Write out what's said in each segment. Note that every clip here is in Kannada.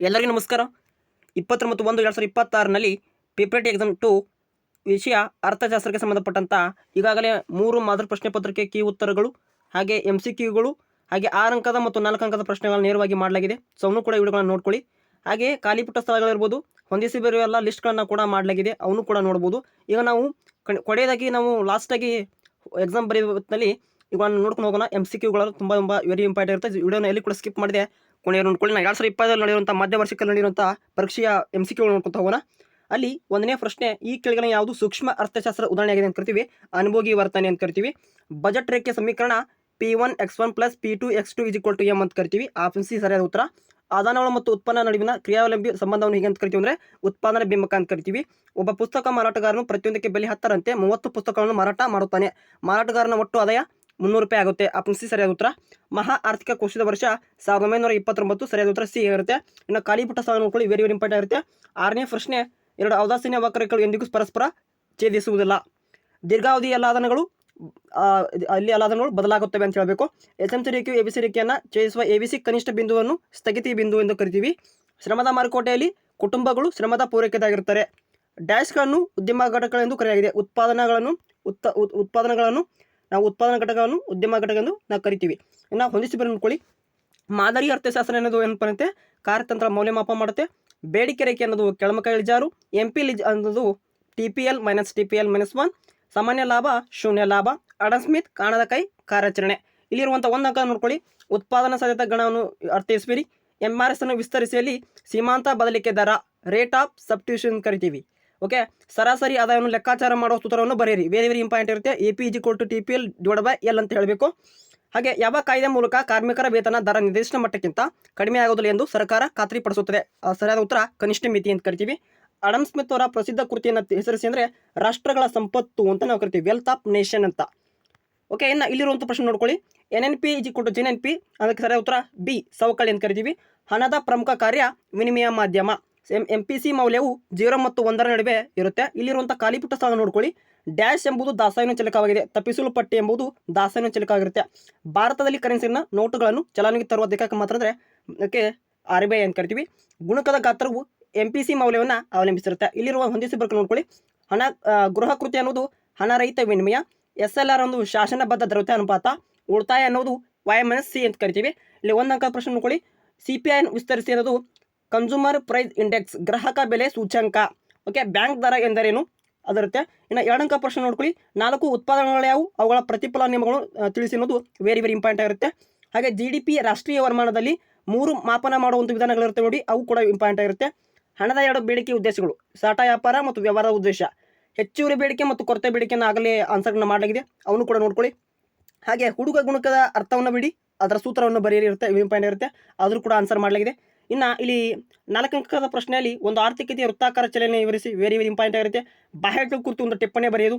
ಎಲ್ಲರಿಗೂ ನಮಸ್ಕಾರ. ಇಪ್ಪತ್ತರ ಮತ್ತು ಒಂದು ಎರಡು ಸಾವಿರದ ಇಪ್ಪತ್ತಾರರಲ್ಲಿ ಪಿಪ್ರೆಟಿ ಎಕ್ಸಾಮ್ ಟು ವಿಷಯ ಅರ್ಥಶಾಸ್ತ್ರಕ್ಕೆ ಸಂಬಂಧಪಟ್ಟಂಥ ಈಗಾಗಲೇ ಮೂರು ಮಾದರಿ ಪ್ರಶ್ನೆ ಪತ್ರಿಕೆ ಕೀ ಉತ್ತರಗಳು, ಹಾಗೆ ಎಂ ಸಿ ಕ್ಯೂಗಳು ಹಾಗೆ ಆರು ಅಂಕದ ಮತ್ತು ನಾಲ್ಕು ಅಂಕದ ಪ್ರಶ್ನೆಗಳನ್ನು ನೇರವಾಗಿ ಮಾಡಲಾಗಿದೆ. ಸೊ ಕೂಡ ವಿಡಿಯೋಗಳನ್ನು ನೋಡ್ಕೊಳ್ಳಿ. ಹಾಗೆ ಖಾಲಿ ಪುಟ್ಟ ಸ್ಥಳಗಳಿರ್ಬೋದು ಹೊಂದಿಸಿ ಎಲ್ಲ ಲಿಸ್ಟ್ಗಳನ್ನು ಕೂಡ ಮಾಡಲಾಗಿದೆ ಅವನು ಕೂಡ ನೋಡ್ಬೋದು. ಈಗ ನಾವು ಕಡೆಯದಾಗಿ ನಾವು ಲಾಸ್ಟಾಗಿ ಎಕ್ಸಾಮ್ ಬರೆಯುವ ಇವುಗಳನ್ನು ನೋಡ್ಕೊಂಡು ಹೋಗೋಣ. ಎಂ ಸಿ ಕ್ಯೂಗಳು ತುಂಬ ತುಂಬ ವೆರಿ ಇಂಪಾರ್ಟೆಂಟ್ ಇರುತ್ತೆ. ವಿಡಿಯೋನ ಎಲ್ಲಿ ಕೂಡ ಸ್ಕಿಪ್ ಮಾಡಿದೆ ಕೊನೆಯ ನೋಡ್ಕೊಳ್ಳಿ ನಾನು ಎರಡು ಸಾವಿರ ಇಪ್ಪತ್ತರಲ್ಲಿ ನಡೆಯುವಂಥ ವರ್ಷಕ್ಕೆ ನಡೆಯುವಂಥ ಪರೀಕ್ಷೆಯ ಎಂ ಸಿ ಕ್ಯೂಗಳು ನೋಡ್ಕೊತ ಹೋಗೋಣ. ಅಲ್ಲಿ ಒಂದನೇ ಪ್ರಶ್ನೆ, ಈ ಕೆಳಗಿನ ಯಾವುದು ಸೂಕ್ಷ್ಮ ಅರ್ಥಶಾಸ್ತ್ರ ಉದಾಹರಣೆಯಾಗಿದೆ ಅಂತ ಕರಿತೀವಿ. ಅನುಭೋಗಿ ವರ್ತನೆ ಅಂತ ಕರಿತೀವಿ. ಬಜೆಟ್ ರೇಖೆ ಸಮೀಕರಣ P one X one plus P two X two is equal to M ಅಂತ ಕರಿತೀವಿ. ಆಪ್ಷನ್ ಸಿ ಸರಿಯಾದ ಉತ್ತರ. ಆದಾನಗಳು ಮತ್ತು ಉತ್ಪನ್ನ ನಡುವಿನ ಕ್ರಿಯಾವಲಂಬಿ ಸಂಬಂಧವನ್ನು ಹೀಗೆ ಅಂತ ಕರಿತೀವಿ ಅಂದರೆ ಉತ್ಪಾದನೆ ಬಿಂಬಕ ಅಂತ ಕರಿತೀವಿ. ಒಬ್ಬ ಪುಸ್ತಕ ಮಾರಾಟಗಾರನು ಪ್ರತಿಯೊಂದಕ್ಕೆ ಬೆಲೆ ಹತ್ತರಂತೆ, ಮೂವತ್ತು ಪುಸ್ತಕಗಳನ್ನು ಮಾರಾಟ ಮಾಡುತ್ತಾನೆ. ಮಾರಾಟಗಾರನ ಒಟ್ಟು ಆದಾಯ ಮುನ್ನೂರು ರೂಪಾಯಿ ಆಗುತ್ತೆ. ಆಪ್ಷನ್ ಸಿ ಸರಿಯಾದ ಉತ್ತರ. ಮಹಾ ಆರ್ಥಿಕ ಕೋಶದ ವರ್ಷ ಸಾವಿರದ ಒಂಬೈನೂರ ಇಪ್ಪತ್ತೊಂಬತ್ತು ಸರಿಯಾದ ಉತ್ತರ ಸಿ ಆಗಿರುತ್ತೆ. ಇನ್ನು ಖಾಲಿ ಪುಟ್ಟ ಸಾಲ ನೋಡ್ಕೊಳ್ಳಿ ವೆರಿ ವೆರಿ ಇಂಪಾರ್ಟೆಂಟ್ ಆಗಿರುತ್ತೆ. ಆರನೇ ಪ್ರಶ್ನೆ ಎರಡು ಔದಾಸೀನ್ಯ ವಕ್ರಗಳು ಎಂದಿಗೂ ಪರಸ್ಪರ ಛೇದಿಸುವುದಿಲ್ಲ. ದೀರ್ಘಾವಧಿ ಅಲಾದನಗಳು ಆ, ಅಲ್ಲಿ ಅಲಾದನಗಳು ಬದಲಾಗುತ್ತವೆ ಅಂತ ಹೇಳಬೇಕು. ಎಸ್ ಎಂ ಸಿ ರೇಖೆಯು ಎ ಬಿ ಸಿ ರೇಖೆಯನ್ನು ಛೇದಿಸುವ ಎ ಬಿ ಸಿ ಕನಿಷ್ಠ ಬಿಂದುವನ್ನು ಸ್ಥಗಿತಿ ಬಿಂದು ಎಂದು ಕರಿತೀವಿ. ಶ್ರಮದ ಮಾರುಕಟ್ಟೆಯಲ್ಲಿ ಕುಟುಂಬಗಳು ಶ್ರಮದ ಪೂರೈಕೆದಾಗಿರುತ್ತಾರೆ. ಡ್ಯಾಶ್ಗಳನ್ನು ಉದ್ಯಮ ಘಟಕಗಳೆಂದು ಕರೆಯಲಾಗಿದೆ. ಉತ್ಪಾದನೆಗಳನ್ನು ಉತ್ತ ಉತ್- ಉತ್ಪಾದನೆಗಳನ್ನು ನಾವು ಉತ್ಪಾದನಾ ಘಟಕವನ್ನು, ಉದ್ಯಮ ಘಟಕ ಎಂದು ನಾವು ಕರಿತೀವಿ. ಇನ್ನು ಹೊಂದಿಸಿ ನೋಡ್ಕೊಳ್ಳಿ. ಮಾದರಿ ಅರ್ಥಶಾಸ್ತ್ರ ಅನ್ನೋದು ಏನಪ್ಪ ಅಂತೆ ಕಾರ್ಯತಂತ್ರ ಮೌಲ್ಯಮಾಪನ ಮಾಡುತ್ತೆ. ಬೇಡಿಕೆ ರೇಖೆ ಅನ್ನೋದು ಕೆಳಮಕ ಇಳಿಜಾರು. ಎಂ ಪಿ ಲಿಜ್ ಅನ್ನೋದು T P L minus T P L minus one ಸಾಮಾನ್ಯ ಲಾಭ ಶೂನ್ಯ ಲಾಭ. ಅಡನ್ ಸ್ಮಿತ್ ಕಾಣದ ಕೈ ಕಾರ್ಯಾಚರಣೆ. ಇಲ್ಲಿರುವಂಥ ಒಂದು ಅಂಕ ನೋಡ್ಕೊಳ್ಳಿ. ಉತ್ಪಾದನಾ ಸಾಧ್ಯತಾ ಗಣವನ್ನು ಅರ್ಥೈಸ್ಬಿರಿ ಎಂ ಆರ್ ಎಸ್ ಅನ್ನು ವಿಸ್ತರಿಸಿಯಲ್ಲಿ ಸೀಮಾಂತ ಬದಲಿಕೆ ದರ ರೇಟ್ ಆಫ್ ಸಬ್ಸ್ಟಿಟ್ಯೂಷನ್ ಕರಿತೀವಿ. ಓಕೆ? ಸರಾಸರಿ ಆದಾಯವನ್ನು ಲೆಕ್ಕಾಚಾರ ಮಾಡುವ ಸೂತ್ರವನ್ನು ಬರೆಯಿರಿ. ವೆರಿ ವೆರಿ ಇಂಪಾರ್ಟೆಂಟ್ ಇರುತ್ತೆ. A P EG to T P L divide by L ಅಂತ ಹೇಳಬೇಕು. ಹಾಗೆ ಯಾವ ಕಾಯ್ದೆ ಮೂಲಕ ಕಾರ್ಮಿಕರ ವೇತನ ದರ ನಿರ್ದಿಷ್ಟ ಮಟ್ಟಕ್ಕಿಂತ ಕಡಿಮೆ ಆಗೋದಿಲ್ಲ ಎಂದು ಸರ್ಕಾರ ಖಾತ್ರಿಪಡಿಸುತ್ತದೆ? ಸರಿಯಾದ ಉತ್ತರ ಕನಿಷ್ಠ ಮಿತಿ ಅಂತ ಕರಿತೀವಿ. ಅಡಮ್ ಸ್ಮಿತ್ ಅವರ ಪ್ರಸಿದ್ಧ ಕೃತಿಯನ್ನು ಹೆಸರಿಸಿ ಅಂದರೆ ರಾಷ್ಟ್ರಗಳ ಸಂಪತ್ತು ಅಂತ ನಾವು ಕರಿತೀವಿ. ವೆಲ್ತ್ ಆಫ್ ನೇಷನ್ ಅಂತ. ಓಕೆ, ಇನ್ನು ಇಲ್ಲಿರುವಂಥ ಪ್ರಶ್ನೆ ನೋಡ್ಕೊಳ್ಳಿ. ಎನ್ ಎನ್ ಪಿ ಇಜಿ ಕೊಟ್ಟು ಜೆನ್ ಎನ್ ಪಿ ಅದಕ್ಕೆ ಸರಿಯಾದ ಉತ್ತರ ಬಿ ಸವಕಳಿ ಅಂತ ಕರಿತೀವಿ. ಹಣದ ಪ್ರಮುಖ ಕಾರ್ಯ ವಿನಿಮಯ ಮಾಧ್ಯಮ. ಎಂ ಎಂ ಪಿ ಸಿ ಮೌಲ್ಯವು ಜೀರೋ ಮತ್ತು ಒಂದರ ನಡುವೆ ಇರುತ್ತೆ. ಇಲ್ಲಿರುವಂಥ ಖಾಲಿ ಪುಟ್ಟ ಸ್ಥಳ ನೋಡ್ಕೊಳ್ಳಿ. ಡ್ಯಾಶ್ ಎಂಬುದು ದಾಸಾಯನ ಚಲಕವಾಗಿದೆ ತಪ್ಪಿಸಲು ಪಟ್ಟಿ ಎಂಬುದು ದಾಸಾಯನ ಚಲಕವಾಗಿರುತ್ತೆ ಭಾರತದಲ್ಲಿ ಕರೆನ್ಸಿನ ನೋಟುಗಳನ್ನು ಚಲಾವಣೆಗೆ ತರುವ ಅಧಿಕಾರ ಮಾತ್ರ ಅಂದರೆ ಅದಕ್ಕೆ ಆರ್ ಬಿ ಐ ಅಂತ ಕರಿತೀವಿ. ಗುಣಕದ ಗಾತ್ರವು ಎಂ ಪಿ ಸಿ ಮೌಲ್ಯವನ್ನು ಅವಲಂಬಿಸಿರುತ್ತೆ. ಇಲ್ಲಿರುವ ಹೊಂದಿಸಿ ಬರ್ಕೊಂಡು ನೋಡ್ಕೊಳ್ಳಿ. ಹಣ ಗೃಹ ಕೃತಿ ಅನ್ನೋದು ಹಣರಹಿತ ವಿನಿಮಯ. ಎಸ್ ಎಲ್ ಆರ್ ಅನ್ನೋದು ಶಾಸನಬದ್ಧ ದ್ರವ್ಯತೆ ಅನುಪಾತ. ಉಳಿತಾಯ ಅನ್ನೋದು ವೈ ಮೈನಸ್ ಸಿ ಅಂತ ಕರಿತೀವಿ. ಇಲ್ಲಿ ಒಂದು ಅಂಕ ಪ್ರಶ್ನೆ ನೋಡ್ಕೊಳ್ಳಿ. ಸಿ ಪಿ ಐ ವಿಸ್ತರಿಸಿ ಅನ್ನೋದು ಕನ್ಸೂಮರ್ ಪ್ರೈಸ್ ಇಂಡೆಕ್ಸ್ ಗ್ರಾಹಕ ಬೆಲೆ ಸೂಚ್ಯಂಕ. ಓಕೆ ಬ್ಯಾಂಕ್ ದರ ಎಂದರೇನು? ಅದರತ್ತೆ. ಇನ್ನು ಎರಡಂಕ ಪ್ರಶ್ನೆ ನೋಡ್ಕೊಳ್ಳಿ. ನಾಲ್ಕು ಉತ್ಪಾದನೆಗಳು ಯಾವುವು? ಅವುಗಳ ಪ್ರತಿಫಲ ನಿಯಮಗಳು ತಿಳಿಸಿ ಅನ್ನೋದು ವೆರಿ ವೆರಿ ಇಂಪಾರ್ಟೆಂಟ್ ಆಗಿರುತ್ತೆ. ಹಾಗೆ ಜಿ ಡಿ ಪಿ ರಾಷ್ಟ್ರೀಯ ವರ್ಮಾನದಲ್ಲಿ ಮೂರು ಮಾಪನ ಮಾಡುವಂಥ ವಿಧಾನಗಳಿರುತ್ತೆ ನೋಡಿ, ಅವು ಕೂಡ ಇಂಪಾರ್ಟೆಂಟ್ ಆಗಿರುತ್ತೆ. ಹಣದ ಎರಡು ಬೇಡಿಕೆ ಉದ್ದೇಶಗಳು, ಸಾಟ ವ್ಯಾಪಾರ ಮತ್ತು ವ್ಯವಹಾರ ಉದ್ದೇಶ. ಹೆಚ್ಚುವರಿ ಬೇಡಿಕೆ ಮತ್ತು ಕೊರತೆ ಬೇಡಿಕೆಯನ್ನು ಆಗಲೇ ಆನ್ಸರ್ನ ಮಾಡಲಾಗಿದೆ. ಅವನು ಕೂಡ ನೋಡ್ಕೊಳ್ಳಿ. ಹಾಗೆ ಹುಡುಗ ಗುಣಕದ ಅರ್ಥವನ್ನು ಬಿಡಿ. ಅದರ ಸೂತ್ರವನ್ನು ಬರೆಯಲಿರುತ್ತೆ ಇಂಪಾರ್ಟೆಂಟ್ ಇರುತ್ತೆ ಆದರೂ ಕೂಡ ಆನ್ಸರ್ ಮಾಡಲಾಗಿದೆ. ಇನ್ನು ಇಲ್ಲಿ ನಾಲ್ಕು ಅಂಕದ ಪ್ರಶ್ನೆಯಲ್ಲಿ ಒಂದು ಆರ್ಥಿಕತೆಯ ವೃತ್ತಾಕಾರ ಚಲನೆ ವಿವರಿಸಿ ವೆರಿ ವೆರಿ ಇಂಪಾರ್ಟೆಂಟ್ ಆಗಿರುತ್ತೆ. ಬಾಹ್ಯಗಳ ಕುರಿತು ಒಂದು ಟಿಪ್ಪಣಿ ಬರೆಯೋದು.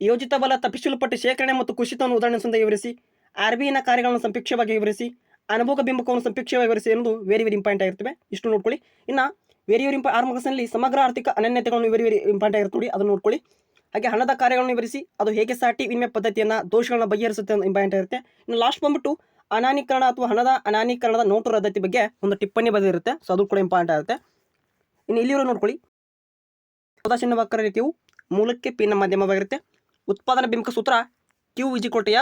ಯೋಜಿತ ಬಲ ತಪ್ಪಿಸಲ್ಪಟ್ಟ ಶೇಖರಣೆ ಮತ್ತು ಕುಸಿತವನ್ನು ಉದಾಹರಣೆ ವಿವರಿಸಿ. ಆರ್ ಬಿ ಐನ ಕಾರ್ಯಗಳನ್ನು ಸಂಕ್ಷಿಪ್ತವಾಗಿ ವಿವರಿಸಿ. ಅನುಭೋಗ ಬಿಂಬಕವನ್ನು ಸಂಕ್ಷಿಪ್ತವಾಗಿ ವಿವರಿಸಿ ಎನ್ನುವುದು ವೆರಿ ವೆರಿ ಇಂಪಾರ್ಟೆಂಟ್ ಆಗಿರ್ತವೆ. ಇಷ್ಟು ನೋಡ್ಕೊಳ್ಳಿ. ಇನ್ನು ವೆರಿ ವೆರಿ ಇಂಪ ಆರ್ ಸಮಗ್ರ ಆರ್ಥಿಕ ಅನನ್ಯತೆಗಳನ್ನು ವೆರಿ ವೆರಿ ಇಂಪಾರ್ಟೆಂಟ್ ಆಗಿರುತ್ತೆ ನೋಡಿ, ಅದನ್ನು ನೋಡ್ಕೊಳ್ಳಿ. ಹಾಗೆ ಹಣದ ಕಾರ್ಯಗಳನ್ನು ವಿವರಿಸಿ. ಅದು ಹೇಗೆ ಸಾಟಿ ವಿನಿಮಯ ಪದ್ಧತಿಯನ್ನು ದೋಷಗಳನ್ನು ಬಗೆಹರಿಸುತ್ತೆ ಇಂಪಾರ್ಟೆಂಟ್ ಆಗಿರುತ್ತೆ. ಇನ್ನು ಲಾಸ್ಟ್ ಬಂದ್ಬಿಟ್ಟು ಅನಾನೀಕರಣ ಅಥವಾ ಹಣದ ಅನಾನೀಕರಣದ ನೋಟು ರದ್ದತಿ ಬಗ್ಗೆ ಒಂದು ಟಿಪ್ಪಣಿ ಬರೆದಿರುತ್ತೆ. ಸೊ ಅದು ಕೂಡ ಇಂಪಾರ್ಟೆಂಟ್ ಆಗುತ್ತೆ. ಇನ್ನು ಇಲ್ಲಿರೋ ನೋಡ್ಕೊಳ್ಳಿ. ವಕ್ರ ರೀತಿಯು ಮೂಲಕ್ಕೆ ಪಿನ್ನ ಮಾಧ್ಯಮವಾಗಿರುತ್ತೆ. ಉತ್ಪಾದನಾ ಬಿಂಬಕ ಸೂತ್ರ ಕ್ಯೂ ಇಜಿಕೊಟೆಯ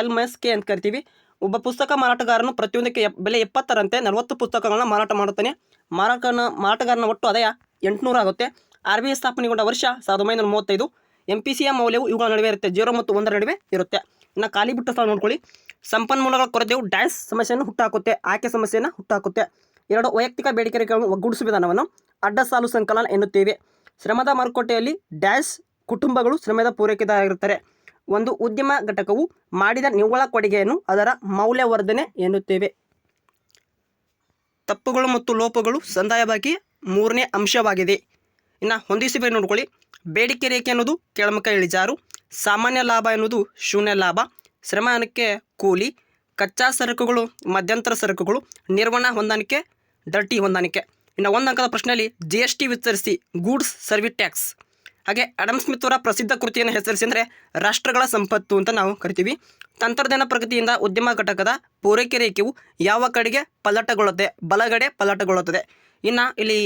ಎಲ್ ಮೈಸ್ ಕೆ ಅಂತ ಕರಿತೀವಿ. ಒಬ್ಬ ಪುಸ್ತಕ ಮಾರಾಟಗಾರನು ಪ್ರತಿಯೊಂದಕ್ಕೆ ಬೆಲೆ ಎಪ್ಪತ್ತರಂತೆ ನಲವತ್ತು ಪುಸ್ತಕಗಳನ್ನ ಮಾರಾಟ ಮಾಡುತ್ತಾನೆ. ಮಾರಾಟನ ಮಾರಾಟಗಾರನ ಒಟ್ಟು ಆದಾಯ ಎಂಟುನೂರು ಆಗುತ್ತೆ. ಆರ್ ಬಿ ಐ ಸ್ಥಾಪನೆಗೊಂಡ ವರ್ಷ ಸಾವಿರದ ಒಂಬೈನೂರ ಮೂವತ್ತೈದು. ಎಂ ಪಿ ಸಿಯ ಮೌಲ್ಯವು ಇವುಗಳ ನಡುವೆ ಇರುತ್ತೆ. ಜೀರೋ ಮತ್ತು ಒಂದರ ನಡುವೆ ಇರುತ್ತೆ. ಇನ್ನು ಖಾಲಿ ಬಿಟ್ಟು ಸ್ಥಳ ನೋಡ್ಕೊಳ್ಳಿ. ಸಂಪನ್ಮೂಲಗಳ ಕೊರತೆಯು ಡ್ಯಾಶ್ ಸಮಸ್ಯೆಯನ್ನು ಹುಟ್ಟಾಕುತ್ತೆ, ಆಯ್ಕೆ ಸಮಸ್ಯೆಯನ್ನು ಹುಟ್ಟಾಕುತ್ತೆ. ಎರಡು ವೈಯಕ್ತಿಕ ಬೇಡಿಕೆ ರೇಖೆಗಳನ್ನು ಒಗ್ಗೂಡಿಸುವ ವಿಧಾನವನ್ನು ಅಡ್ಡ ಸಾಲು ಸಂಕಲನ ಎನ್ನುತ್ತೇವೆ. ಶ್ರಮದ ಮಾರುಕಟ್ಟೆಯಲ್ಲಿ ಡ್ಯಾಶ್ ಕುಟುಂಬಗಳು ಶ್ರಮದ ಪೂರೈಕೆದಾರರಾಗಿರುತ್ತಾರೆ ಒಂದು ಉದ್ಯಮ ಘಟಕವು ಮಾಡಿದ ನಿವ್ವಳ ಕೊಡುಗೆಯನ್ನು ಅದರ ಮೌಲ್ಯವರ್ಧನೆ ಎನ್ನುತ್ತೇವೆ. ತಪ್ಪುಗಳು ಮತ್ತು ಲೋಪಗಳು ಸಂದಾಯ ಬಾಕಿ ಮೂರನೇ ಅಂಶವಾಗಿದೆ. ಇನ್ನು ಹೊಂದಿಸಿ ನೋಡ್ಕೊಳ್ಳಿ. ಬೇಡಿಕೆ ರೇಖೆ ಅನ್ನೋದು ಕೆಳಮುಖ ಇಳಿಜಾರು. ಸಾಮಾನ್ಯ ಲಾಭ ಎನ್ನುವುದು ಶೂನ್ಯ ಲಾಭ. ಶ್ರಮಕ್ಕೆ ಕೂಲಿ, ಕಚ್ಚಾ ಸರಕುಗಳು, ಮಧ್ಯಂತರ ಸರಕುಗಳು, ನಿರ್ವಹಣಾ ಹೊಂದಾಣಿಕೆ ಡರ್ಟಿ ಹೊಂದಾಣಿಕೆ. ಇನ್ನು ಒಂದು ಅಂಕದ ಪ್ರಶ್ನೆಯಲ್ಲಿ ಜಿ ಎಸ್ ಟಿ ವಿಸ್ತರಿಸಿ, ಗೂಡ್ಸ್ ಸರ್ವಿಸ್ ಟ್ಯಾಕ್ಸ್. ಹಾಗೆ ಅಡಮ್ ಸ್ಮಿತ್ ಅವರ ಪ್ರಸಿದ್ಧ ಕೃತಿಯನ್ನು ಹೆಸರಿಸಿ ಅಂದರೆ ರಾಷ್ಟ್ರಗಳ ಸಂಪತ್ತು ಅಂತ ನಾವು ಕರಿತೀವಿ. ತಂತ್ರಜ್ಞಾನ ಪ್ರಗತಿಯಿಂದ ಉದ್ಯಮ ಘಟಕದ ಪೂರೈಕೆ ರೇಖೆಯು ಯಾವ ಕಡೆಗೆ ಪಲ್ಲಟಗೊಳ್ಳುತ್ತೆ ಬಲಗಡೆ ಪಲ್ಲಟಗೊಳ್ಳುತ್ತದೆ. ಇನ್ನು ಇಲ್ಲಿ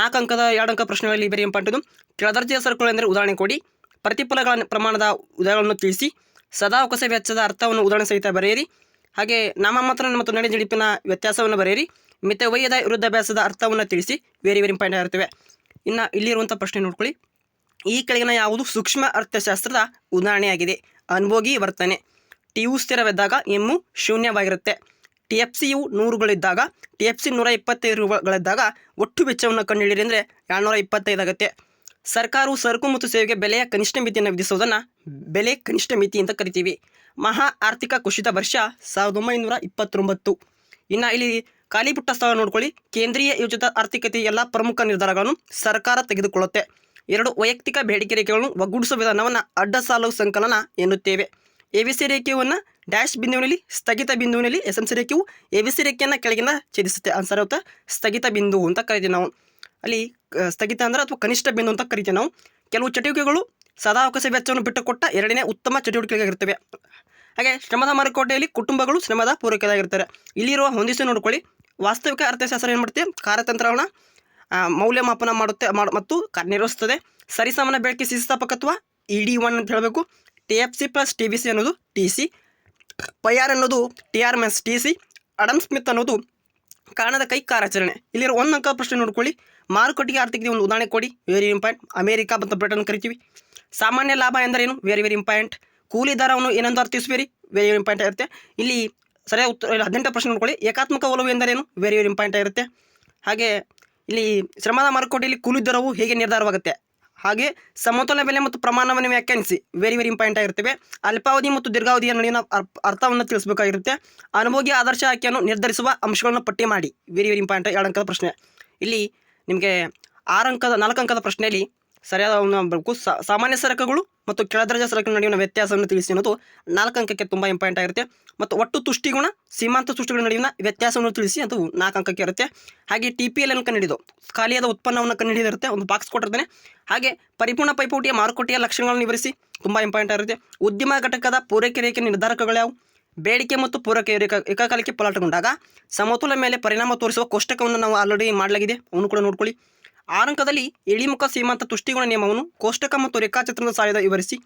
ನಾಲ್ಕು ಅಂಕದ, ಎರಡು ಅಂಕ ಪ್ರಶ್ನೆಗಳಲ್ಲಿ ಬೇರೆ ಇಂಪಾರ್ಟೆಂಟ್ ಕೆಳದರ್ಜೆಯ ಸರಕುಗಳು ಎಂದರೆ ಉದಾಹರಣೆ ಕೊಡಿ. ಪ್ರತಿಫಲಗಳ ಪ್ರಮಾಣದ ಉದಾಹರಣೆಗಳನ್ನು ತಿಳಿಸಿ. ಸದಾ ಅವಕಾಶ ವೆಚ್ಚದ ಅರ್ಥವನ್ನು ಉದಾಹರಣೆ ಸಹಿತ ಬರೆಯಿರಿ. ಹಾಗೆ ನಾಮಮಾತ್ರ ಮತ್ತು ನಡೆ ಜಿಡಿಪಿನ ವ್ಯತ್ಯಾಸವನ್ನು ಬರೆಯಿರಿ. ಮಿತವ್ಯಯದ ವಿರುದ್ಧಾಭ್ಯಾಸದ ಅರ್ಥವನ್ನು ತಿಳಿಸಿ. ಬೇರೆ ವೆರಿ ಇಂಪಾರ್ಟೆಂಟ್ ಆಗಿರ್ತವೆ ಇನ್ನು ಇಲ್ಲಿರುವಂಥ ಪ್ರಶ್ನೆ ನೋಡ್ಕೊಳ್ಳಿ. ಈ ಕೆಳಗಿನ ಯಾವುದು ಸೂಕ್ಷ್ಮ ಅರ್ಥಶಾಸ್ತ್ರದ ಉದಾಹರಣೆಯಾಗಿದೆ. ಅನುಭೋಗಿ ವರ್ತನೆ. ಟಿ ಯು ಸ್ಥಿರವಿದ್ದಾಗ ಎಮ್ಮು ಶೂನ್ಯವಾಗಿರುತ್ತೆ. ಟಿ ಎಫ್ ಸಿಯು ನೂರುಗಳಿದ್ದಾಗ ಟಿ ಎಫ್ ಸಿ ನೂರ ಇಪ್ಪತ್ತೈದು ರೂಪಾಯಿಗಳಿದ್ದಾಗ ಒಟ್ಟು ವೆಚ್ಚವನ್ನು ಕಂಡುಹಿಡಿಯಿರಿ ಅಂದರೆ ಏಳ್ನೂರ ಇಪ್ಪತ್ತೈದು ಆಗುತ್ತೆ. ಸರ್ಕಾರವು ಸರಕು ಮತ್ತು ಸೇವೆಗೆ ಬೆಲೆಯ ಕನಿಷ್ಠ ಮಿತಿಯನ್ನು ವಿಧಿಸುವುದನ್ನು ಬೆಲೆ ಕನಿಷ್ಠ ಮಿತಿ ಅಂತ ಕರಿತೀವಿ. ಮಹಾ ಆರ್ಥಿಕ ಕುಸಿತ ವರ್ಷ ಸಾವಿರದ ಒಂಬೈನೂರ ಇಪ್ಪತ್ತೊಂಬತ್ತು. ಇನ್ನು ಇಲ್ಲಿ ಖಾಲಿ ಪುಟ್ಟ ಸ್ಥಳ ನೋಡ್ಕೊಳ್ಳಿ. ಕೇಂದ್ರೀಯ ಯೋಜಿತ ಆರ್ಥಿಕತೆ ಎಲ್ಲ ಪ್ರಮುಖ ನಿರ್ಧಾರಗಳನ್ನು ಸರ್ಕಾರ ತೆಗೆದುಕೊಳ್ಳುತ್ತೆ. ಎರಡು ವೈಯಕ್ತಿಕ ಬೇಡಿಕೆ ರೇಖೆಗಳನ್ನು ಒಗ್ಗೂಡಿಸುವ ವಿಧಾನವನ್ನು ಅಡ್ಡ ಸಾಲು ಸಂಕಲನ ಎನ್ನುತ್ತೇವೆ. ಎ ವಿ ಸಿ ರೇಖೆಯನ್ನು ಡ್ಯಾಶ್ ಬಿಂದುವಿನಲ್ಲಿ, ಸ್ಥಗಿತ ಬಿಂದುವಿನಲ್ಲಿ, ಎಸ್ ಎಂ ಸಿ ರೇಖೆಯು ಎ ವಿ ಸಿ ರೇಖೆಯನ್ನು ಕೆಳಗಿನ ಛೇದಿಸುತ್ತೆ. ಆನ್ಸರ್ ಆಗುತ್ತೆ ಸ್ಥಗಿತ ಬಿಂದು ಅಂತ ಕರಿತೀವಿ ನಾವು. ಅಲ್ಲಿ ಸ್ಥಗಿತ ಅಂದರೆ ಅಥವಾ ಕನಿಷ್ಠ ಬಿಂದು ಅಂತ ಕರಿತೀವಿ ನಾವು. ಕೆಲವು ಚಟುವಟಿಕೆಗಳು ಸದಾ ಅವಕಾಶ ವೆಚ್ಚವನ್ನು ಬಿಟ್ಟುಕೊಟ್ಟ ಎರಡನೇ ಉತ್ತಮ ಚಟುವಟಿಕೆಗಳಾಗಿರ್ತವೆ ಹಾಗೆ ಶ್ರಮದ ಮಾರುಕಟ್ಟೆಯಲ್ಲಿ ಕುಟುಂಬಗಳು ಶ್ರಮದ ಪೂರೈಕೆದಾಗಿರ್ತಾರೆ ಇಲ್ಲಿರುವ ಹೊಂದಿಸಿ ನೋಡ್ಕೊಳ್ಳಿ. ವಾಸ್ತವಿಕ ಅರ್ಥಶಾಸ್ತ್ರ ಏನು ಮಾಡುತ್ತೆ? ಕಾರ್ಯತಂತ್ರವನ್ನು ಮೌಲ್ಯಮಾಪನ ಮಾಡುತ್ತೆ, ಮಾಡ್- ಮತ್ತು ಕಾರ್ಯನಿರ್ವಹಿಸ್ತದೆ ಸರಿಸಮಾನ ಬೆಳಕಿ ಸ್ಥಿತಿಸ್ಥಾಪಕತ್ವ ಇ ಡಿ ಒನ್ ಅಂತ ಹೇಳಬೇಕು. T F C plus T B C ಅನ್ನೋದು ಟಿ ಸಿ. ಪೈ ಆರ್ ಅನ್ನೋದು T R S T C. Adam Smith ಅನ್ನೋದು ಕಾರಣದ ಕೈ ಕಾರ್ಯಾಚರಣೆ. ಇಲ್ಲಿರೋ ಒಂದು ಅಂಕ ಪ್ರಶ್ನೆ ನೋಡ್ಕೊಳ್ಳಿ. ಮಾರುಕಟ್ಟೆಗೆ ಆರ್ಥಿಕತೆ ಒಂದು ಉದಾಹರಣೆ ಕೊಡಿ. ವೆರಿ ಇಂಪಾರ್ಟೆಂಟ್ ಅಮೇರಿಕಾ ಮತ್ತು ಬ್ರಿಟನ್ ಕರಿತೀವಿ. ಸಾಮಾನ್ಯ ಲಾಭ ಎಂದರೇನು? ವೆರಿ ವೆರಿ ಇಂಪಾರ್ಟೆಂಟ್ ಕೂಲಿ ದರವನ್ನು ಏನೆಂದು ಅರ್ಥಿಸುವಿರಿ? ವೆರಿ ವೆರಿ ಇಂಪಾರ್ಟೆಂಟ್ ಇರುತ್ತೆ. ಇಲ್ಲಿ ಸರಿಯಾದ ಉತ್ತರ ಹದಿನೆಂಟು ಪ್ರಶ್ನೆ ನೋಡ್ಕೊಳ್ಳಿ. ಏಕಾತ್ಮಕ ಒಲವು ಎಂದರೇನು? ವೆರಿ ವೆರಿ ಇಂಪಾರ್ಟೆಂಟ್ ಆಗಿರುತ್ತೆ. ಹಾಗೆ ಇಲ್ಲಿ ಶ್ರಮದ ಮಾರುಕಟ್ಟೆಯಲ್ಲಿ ಕೂಲಿ ದರವು ಹೇಗೆ ನಿರ್ಧಾರವಾಗುತ್ತೆ? ಹಾಗೆ ಸಮತೋಲನ ಬೆಲೆ ಮತ್ತು ಪ್ರಮಾಣವನ್ನು ವ್ಯಾಖ್ಯಾನಿಸಿ. ವೆರಿ ವೆರಿ ಇಂಪಾರ್ಟೆಂಟ್ ಆಗಿರ್ತವೆ. ಅಲ್ಪಾವಧಿ ಮತ್ತು ದೀರ್ಘಾವಧಿಯ ನಡುವಿನ ಅರ್ಥ- ಅರ್ಥವನ್ನು ತಿಳಿಸಬೇಕಾಗಿರುತ್ತೆ. ಅನುಭೋಗಿ ಆದರ್ಶ ಆಯ್ಕೆಯನ್ನು ನಿರ್ಧರಿಸುವ ಅಂಶಗಳನ್ನು ಪಟ್ಟಿ ಮಾಡಿ. ವೆರಿ ವೆರಿ ಇಂಪಾರ್ಟೆಂಟ್ ಎರಡು ಅಂಕದ ಪ್ರಶ್ನೆ. ಇಲ್ಲಿ ನಿಮಗೆ ಆರು ಅಂಕದ, ನಾಲ್ಕು ಅಂಕದ ಪ್ರಶ್ನೆಯಲ್ಲಿ ಸರಿಯಾದ ಒಂದು ಸಾಮಾನ್ಯ ಸರಕುಗಳು ಮತ್ತು ಕೆಳದರ್ಜೆ ಸರಕು ನಡುವಿನ ವ್ಯತ್ಯಾಸವನ್ನು ತಿಳಿಸಿ ಅನ್ನೋದು ನಾಲ್ಕು ಅಂಕಕ್ಕೆ ತುಂಬ ಇಂಪಾರ್ಟೆಂಟ್ ಆಗಿರುತ್ತೆ. ಮತ್ತು ಒಟ್ಟು ತುಷ್ಟಿಗುಣ, ಸೀಮಾಂತ ತುಷ್ಟಿಗಳ ನಡುವಿನ ವ್ಯತ್ಯಾಸವನ್ನು ತಿಳಿಸಿ ಅದು ನಾಲ್ಕು ಅಂಕಕ್ಕೆ ಇರುತ್ತೆ. ಹಾಗೆ ಟಿ ಪಿ ಎಲ್ ಅನ್ನು ಕಂಡಿಡಿದು ಖಾಲಿಯಾದ ಉತ್ಪನ್ನವನ್ನು ಕಂಡುಹಿಡಿದಿರುತ್ತೆ, ಒಂದು ಬಾಕ್ಸ್ ಕೊಟ್ಟಿರ್ತಾನೆ. ಹಾಗೆ ಪರಿಪೂರ್ಣ ಪೈಪೋಟಿಯ ಮಾರುಕಟ್ಟೆಯ ಲಕ್ಷಣಗಳನ್ನು ವಿವರಿಸಿ ತುಂಬ ಇಂಪಾರ್ಟೆಂಟ್ ಆಗಿರುತ್ತೆ. ಉದ್ಯಮ ಘಟಕದ ಪೂರೈಕೆ ರೇಖೆ ನಿರ್ಧಾರಕಗಳು ಯಾವುವು ಬೇಡಿಕೆ ಮತ್ತು ಪೂರಕ ಏಕಕಾಲಕ್ಕೆ ಪಲಾಟಗೊಂಡಾಗ ಸಮತೋಲ ಮೇಲೆ ಪರಿಣಾಮ ತೋರಿಸುವ ಕೋಷ್ಟಕವನ್ನು ನಾವು ಆಲ್ರೆಡಿ ಮಾಡಲಾಗಿದೆ. ಅವನು ಕೂಡ ನೋಡ್ಕೊಳ್ಳಿ. ಆರಂಕದಲ್ಲಿ ಇಳಿಮುಖ ಸೀಮಾಂತ ತುಷ್ಟಿಗುಣ ನಿಯಮವನ್ನು ಕೋಷ್ಟಕ ಮತ್ತು ರೇಖಾಚಿತ್ರದ ಸಹಾಯದ ವಿವರಿಸಿ,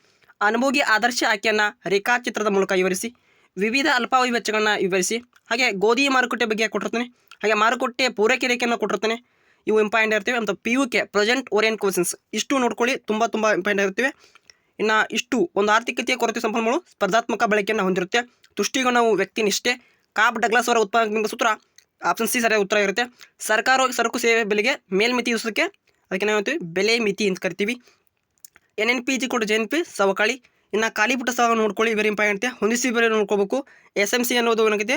ಅನುಭೋಗಿ ಆದರ್ಶ ಆಯ್ಕೆಯನ್ನು ರೇಖಾಚಿತ್ರದ ಮೂಲಕ ವಿವರಿಸಿ, ವಿವಿಧ ಅಲ್ಪಾವಧಿ ವೆಚ್ಚಗಳನ್ನು ವಿವರಿಸಿ, ಹಾಗೆ ಗೋಧಿ ಮಾರುಕಟ್ಟೆ ಬಗ್ಗೆ ಕೊಟ್ಟಿರ್ತಾನೆ, ಹಾಗೆ ಮಾರುಕಟ್ಟೆ ಪೂರೈಕೆ ರೇಖೆಯನ್ನು ಕೊಟ್ಟಿರ್ತಾನೆ. ಇವು ಇಂಪಾರ್ಟೆಂಟ್ ಇರ್ತೀವಿ ಅಂತ P U K present orient questions. ಇಷ್ಟು ನೋಡ್ಕೊಳ್ಳಿ, ತುಂಬ ತುಂಬ ಇಂಪಾರ್ಟೆಂಟ್ ಇರ್ತವೆ ಇನ್ನು ಇಷ್ಟು ಒಂದು ಆರ್ಥಿಕತೆಯ ಕೊರತೆ ಸಂಪನ್ಮೂಲ ಸ್ಪರ್ಧಾತ್ಮಕ ಬಳಕೆಯನ್ನು ಹೊಂದಿರುತ್ತೆ. ತುಷ್ಟಿಗುಣವು ವ್ಯಕ್ತಿನಿಷ್ಠೆ. ಕಾಬ್ ಡಗ್ಲಾಸ್ ಅವರ ಉತ್ಪಾದಕ ಸೂತ್ರ ಆಪ್ಷನ್ ಸಿ ಸರಿಯಾದ ಉತ್ತರ ಇರುತ್ತೆ. ಸರ್ಕಾರವಾಗಿ ಸರಕು ಸೇವೆ ಬೆಲೆಗೆ ಮೇಲ್ಮಿತಿ ಇಸೋದಕ್ಕೆ ಅದಕ್ಕೆ ನಾವು ಹೇಳ್ತೀವಿ ಬೆಲೆ ಮಿತಿ ಅಂತ ಕರಿತೀವಿ. ಎನ್ ಎನ್ ಪಿ ಜಿ ಕೊಟ್ಟು ಜೆ ಎನ್ ಪಿ ಸವಕಳಿ. ಇನ್ನು ಖಾಲಿ ಪುಟ್ಟ ಸ್ಥಳ ನೋಡ್ಕೊಳ್ಳಿ ವೆರಿ ಇಂಪಾರ್ಟೆಂಟ್ ಹೊಂದಿಸಿ ಬೆಲೆ ನೋಡ್ಕೋಬೇಕು. ಎಸ್ ಎಂ ಸಿ ಅನ್ನೋದು ಏನಾಗಿದೆ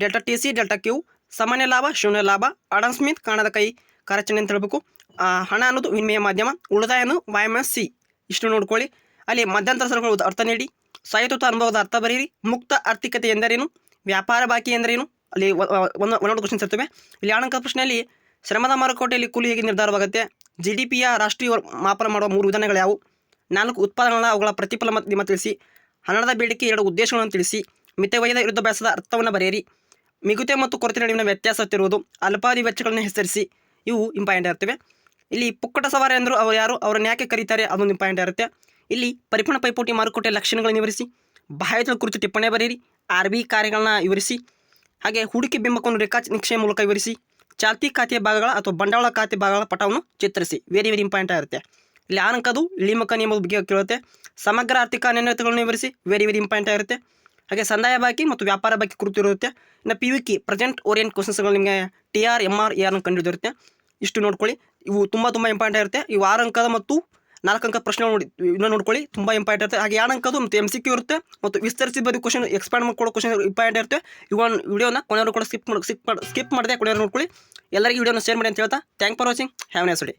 delta T C delta Q ಸಾಮಾನ್ಯ ಲಾಭ, ಶೂನ್ಯ ಲಾಭ. ಅಡಮ್ ಸ್ಮಿತ್ ಕಾಣದ ಕೈ, ಕಾರ್ಯಾಚರಣೆ ಅಂತ ಹೇಳಬೇಕು. ಹಣ ಅನ್ನೋದು ವಿನಿಮಯ ಮಾಧ್ಯಮ. ಉಳಿದಾಯ ಅನ್ನೋದು ವೈ ಎಂ ಎಸ್ ಸಿ ಇಷ್ಟು ನೋಡ್ಕೊಳ್ಳಿ. ಅಲ್ಲಿ ಮಧ್ಯಂತರ ಸರಕುಗಳು ಅರ್ಥ ನೀಡಿ. ಸ್ವಾಯತ್ತ ಅನುಭವದ ಅರ್ಥ ಬರೀರಿ. ಮುಕ್ತ ಆರ್ಥಿಕತೆ ಎಂದರೇನು? ವ್ಯಾಪಾರ ಬಾಕಿ ಎಂದರೇನು? ಅಲ್ಲಿ ಒಂದು ಒಂದೊಂದು ಕ್ವಶನ್ಸ್ ಇರ್ತವೆ. ಇಲ್ಲಿ ಆಣಂಕ ಪ್ರಶ್ನೆಯಲ್ಲಿ ಶ್ರಮದ ಮಾರುಕಟ್ಟೆಯಲ್ಲಿ ಕೂಲಿ ಹೇಗೆ ನಿರ್ಧಾರವಾಗುತ್ತೆ? ಜಿ ಡಿ ಪಿಯ ರಾಷ್ಟ್ರೀಯ ಮಾಪನ ಮಾಡುವ ಮೂರು ವಿಧಾನಗಳು ಯಾವುವು? ನಾಲ್ಕು ಉತ್ಪಾದನೆಗಳ ಅವುಗಳ ಪ್ರತಿಫಲ ನಿಮ್ಮ ತಿಳಿಸಿ. ಹಣದ ಬೇಡಿಕೆ ಎರಡು ಉದ್ದೇಶಗಳನ್ನು ತಿಳಿಸಿ. ಮಿತವ್ಯಯದ ವಿರುದ್ಧಾಭ್ಯಾಸದ ಅರ್ಥವನ್ನು ಬರೆಯಿರಿ. ಮಿಗುತೆ ಮತ್ತು ಕೊರತೆ ನಡುವಿನ ವ್ಯತ್ಯಾಸ ತಿರುವುದು ಅಲ್ಪಾವಧಿ ವೆಚ್ಚಗಳನ್ನು ಹೆಸರಿಸಿ. ಇವು ಇಂಪಾರ್ಟೆಂಟ್ ಇರ್ತವೆ. ಇಲ್ಲಿ ಪುಕ್ಕಟ ಸವಾರಿ ಅಂದರು ಅವರು ಯಾರು? ಅವರನ್ನು ಯಾಕೆ ಕರೀತಾರೆ? ಅದೊಂದು ಇಂಪಾರ್ಟೆಂಟ್ ಇರುತ್ತೆ. ಇಲ್ಲಿ ಪರಿಪೂರ್ಣ ಪೈಪೋಟಿ ಮಾರುಕಟ್ಟೆ ಲಕ್ಷಣಗಳನ್ನು ವಿವರಿಸಿ. ಬಾಹ್ಯದ ಕುರಿತು ಟಿಪ್ಪಣಿ ಬರೆಯಿರಿ. ಆರ್ ಬಿ ಕಾರ್ಯಗಳನ್ನ ವಿವರಿಸಿ. ಹಾಗೆ ಹೂಡಿಕೆ ಬಿಂಬಕವನ್ನು ರೇಖಾ ನಿಕ್ಷೆಯ ಮೂಲಕ ವಿವರಿಸಿ, ಚಾಲ್ತಿ ಖಾತೆಯ ಭಾಗಗಳ ಅಥವಾ ಬಂಡವಾಳ ಖಾತೆ ಭಾಗಗಳ ಪಟವನ್ನು ಚಿತ್ರಿಸಿ. ವೆರಿ ವೆರಿ ಇಂಪಾರ್ಟೆಂಟ್ ಆಗಿರುತ್ತೆ. ಇಲ್ಲಿ ಆನಂಕದು ಇಳಿಮುಖ ನಿಯಮದ ಬಗ್ಗೆ ಕೇಳುತ್ತೆ. ಸಮಗ್ರ ಆರ್ಥಿಕ ನಿರ್ಣಯತೆಗಳನ್ನು ವಿವರಿಸಿ. ವೆರಿ ವೆರಿ ಇಂಪಾರ್ಟೆಂಟ್ ಆಗಿರುತ್ತೆ. ಹಾಗೆ ಸಂದಾಯ ಬಾಕಿ ಮತ್ತು ವ್ಯಾಪಾರ ಬಾಕಿ ಕುರಿತು ಇರುತ್ತೆ ಇನ್ನು P V K present orient ಕ್ವಶನ್ಸ್ಗಳು ನಿಮಗೆ T R M R A R ಕಂಡುಹಿಡಿದಿರುತ್ತೆ. ಇಷ್ಟು ನೋಡ್ಕೊಳ್ಳಿ. ಇವು ತುಂಬ ತುಂಬ ಇಂಪಾರ್ಟೆಂಟ್ ಆಗಿರುತ್ತೆ. ಇವು ಆರು ಮತ್ತು ನಾಲ್ಕು ಅಂಕ ಪ್ರಶ್ನೆ ನೋಡಿ, ಇನ್ನೂ ನೋಡ್ಕೊಳ್ಳಿ. ತುಂಬ ಇಂಪಾರ್ಟೆಂಟ್ ಇರುತ್ತೆ. ಹಾಗೆ ಎರಡು ಅಂಕದು ಮತ್ತು ಎಂ ಸಿ ಕ್ಯೂ ಇರುತ್ತೆ ಮತ್ತು ವಿಸ್ತರಿಸಿ ಬರೀ ಕ್ವಶನ್ ಎಕ್ಸ್ಪ್ಯಾಂಡ್ ಮಾಡ್ಕೊಳ್ಳೋ ಕ್ವಶನ್ ಇಂಪಾರ್ಟೆಂಟ್ ಇರುತ್ತೆ. ಇವನ್ ವಿಡಿಯೋನ ಕೊನೆಯವರು ಕೂಡ ಸ್ಕಿಪ್ ಮಾಡಿ ಸ್ಕಿಪ್ ಮಾಡಿ ಸ್ಕಿಪ್ ಮಾಡಿದೆ ಕೊನೆಯವರು ನೋಡ್ಕೊಳ್ಳಿ. ಎಲ್ಲರಿಗೂ ವಿಡಿಯೋನ ಶೇರ್ ಮಾಡಿ ಅಂತ ಹೇಳ್ತಾ thank for watching have nice day